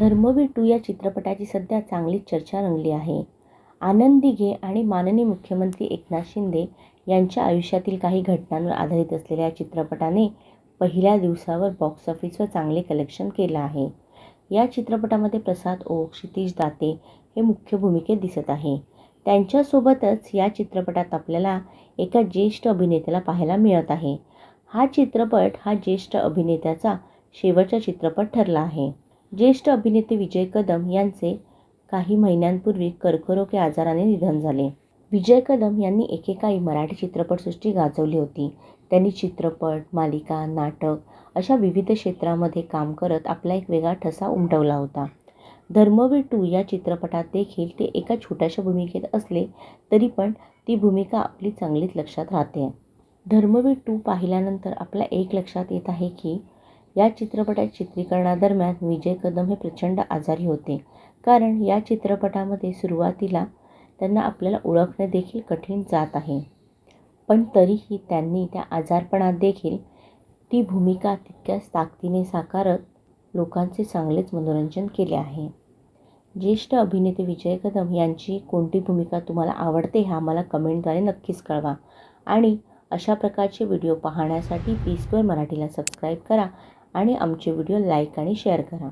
Dharmaveer to या चित्रपटाची सध्या चांगलीच चर्चा रंगली आहे. आनंद दिघे आणि माननीय मुख्यमंत्री एकनाथ शिंदे यांच्या आयुष्यातील काही घटनांवर आधारित असलेल्या या चित्रपटाने पहिल्या दिवसावर बॉक्स ऑफिसवर चांगले कलेक्शन केलं आहे. या चित्रपटामध्ये प्रसाद ओक क्षितिज दाते हे मुख्य भूमिकेत दिसत आहे. त्यांच्यासोबतच या चित्रपटात आपल्याला एका ज्येष्ठ अभिनेत्याला पाहायला मिळत आहे. हा चित्रपट हा ज्येष्ठ अभिनेत्याचा शेवटचा चित्रपट ठरला आहे. ज्येष्ठ अभिनेते विजय कदम यांचे काही महिन्यांपूर्वी कर्करोग या आजाराने निधन झाले. विजय कदम यांनी एकेकाळी मराठी चित्रपटसृष्टी गाजवली होती. त्यांनी चित्रपट मालिका नाटक अशा विविध क्षेत्रामध्ये काम करत आपला एक वेगळा ठसा उमटवला होता. धर्मवीर टू या चित्रपटात देखील ते एका छोट्याशा भूमिकेत असले तरी पण ती भूमिका आपली चांगलीच लक्षात राहते. धर्मवीर टू पाहिल्यानंतर आपल्या एक लक्षात येत आहे की या चित्रपटाच्या चित्रीकरणादरम्यान विजय कदम हे प्रचंड आजारी होते. कारण या चित्रपटामध्ये सुरुवातीला त्यांना आपल्याला ओळखणे देखील कठीण जात आहे. पण तरीही त्यांनी त्या आजारपणात देखील ती भूमिका तितक्याच ताकदीने साकारत लोकांचे चांगलेच मनोरंजन केले आहे. ज्येष्ठ अभिनेते विजय कदम यांची कोणती भूमिका तुम्हाला आवडते हे आम्हाला कमेंटद्वारे नक्कीच कळवा. आणि अशा प्रकारचे व्हिडिओ पाहण्यासाठी पी स्क्वेअर मराठीला सबस्क्राईब करा आणि आमचे व्हिडिओ लाईक आणि शेअर करा.